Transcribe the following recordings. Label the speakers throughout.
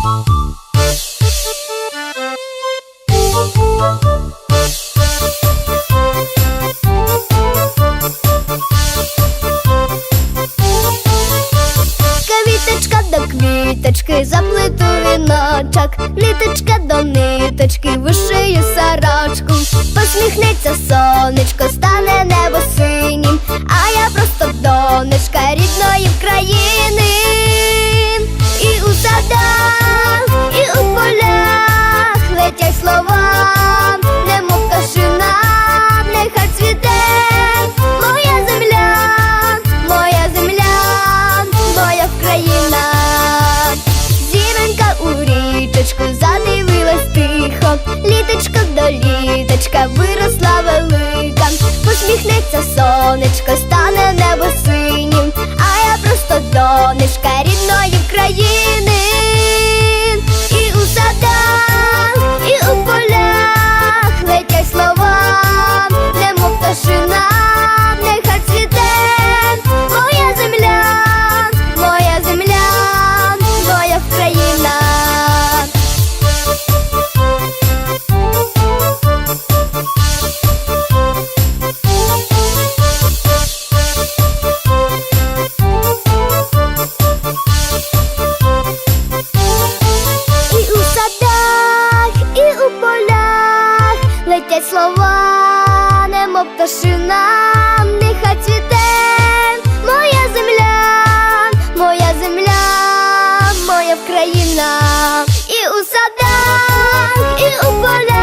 Speaker 1: Квіточка до квіточки заплету віночок, ниточка до ниточки вишию сорочку. Посміхнеться сонечко, стане небо синім, моя країна, І у садах, і у полях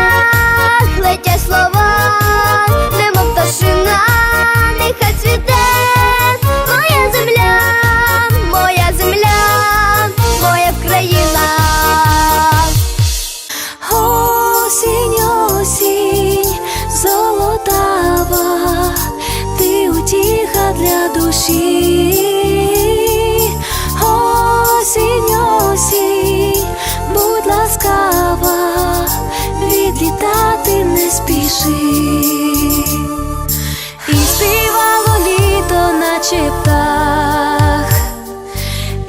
Speaker 2: наче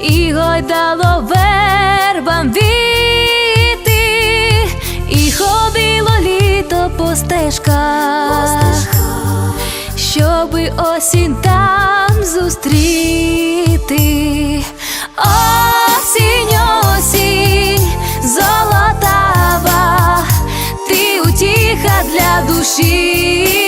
Speaker 2: і гойдало вербам віти, і ходило літо по стежках, щоби осінь там зустріти. Осінь, осінь, золотава, ти утіха для душі.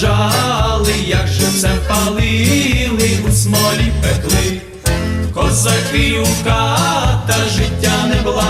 Speaker 3: Кіл як як живцем палили, у смолі пекли, козаки у ката життя не благали,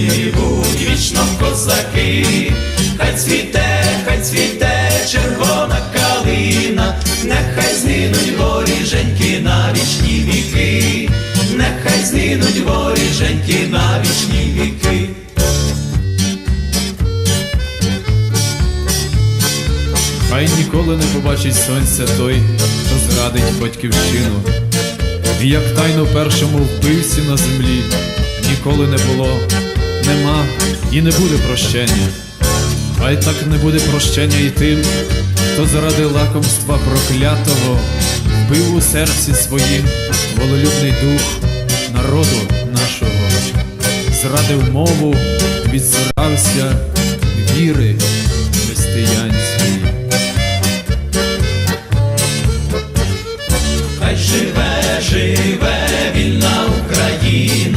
Speaker 3: живуть, вічно козаки, хай цвіте, хай цвіте червона калина,
Speaker 4: нехай згинуть воріженьки на вічні віки, нехай згинуть воріженьки на вічні віки.
Speaker 3: Хай ніколи не побачить сонця той, хто зрадить батьківщину. Як тайно першому вбивці на землі ніколи не було, нема і не буде прощення. Хай так не буде прощення і тим, хто заради лакомства проклятого вбив у серці своїм волелюбний дух народу нашого, зрадив мову, відзрався віри християнської.
Speaker 4: Хай живе, живе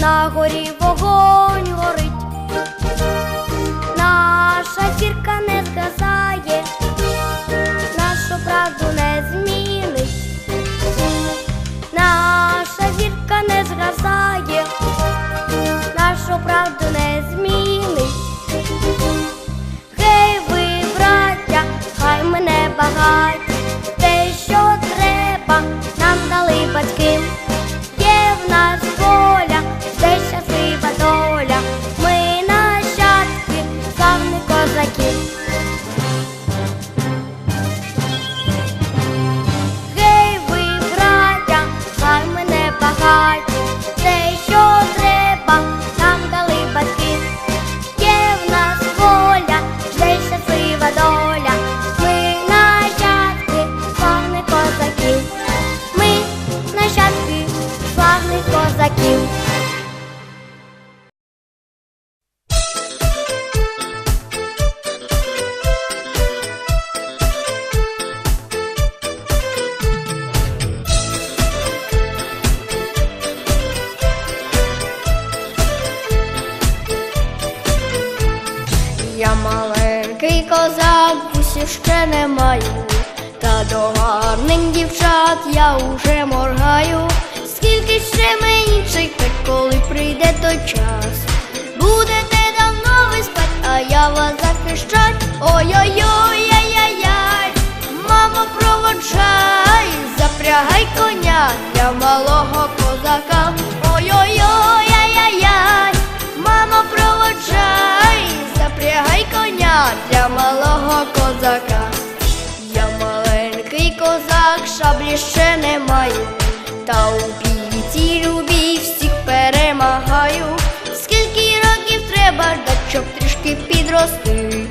Speaker 4: на
Speaker 1: горі вогонь до гарних дівчат я уже моргаю. Скільки ще мені чекати, коли прийде той час? Будете давно ви спать, а я вас захищать. Ой-ой-ой, яй-яй-яй, мамо, проводжай, запрягай коня для малого козака. Шаблі ще не маю, та у бійці любій всіх перемагаю. Скільки років треба щоб трішки підрости.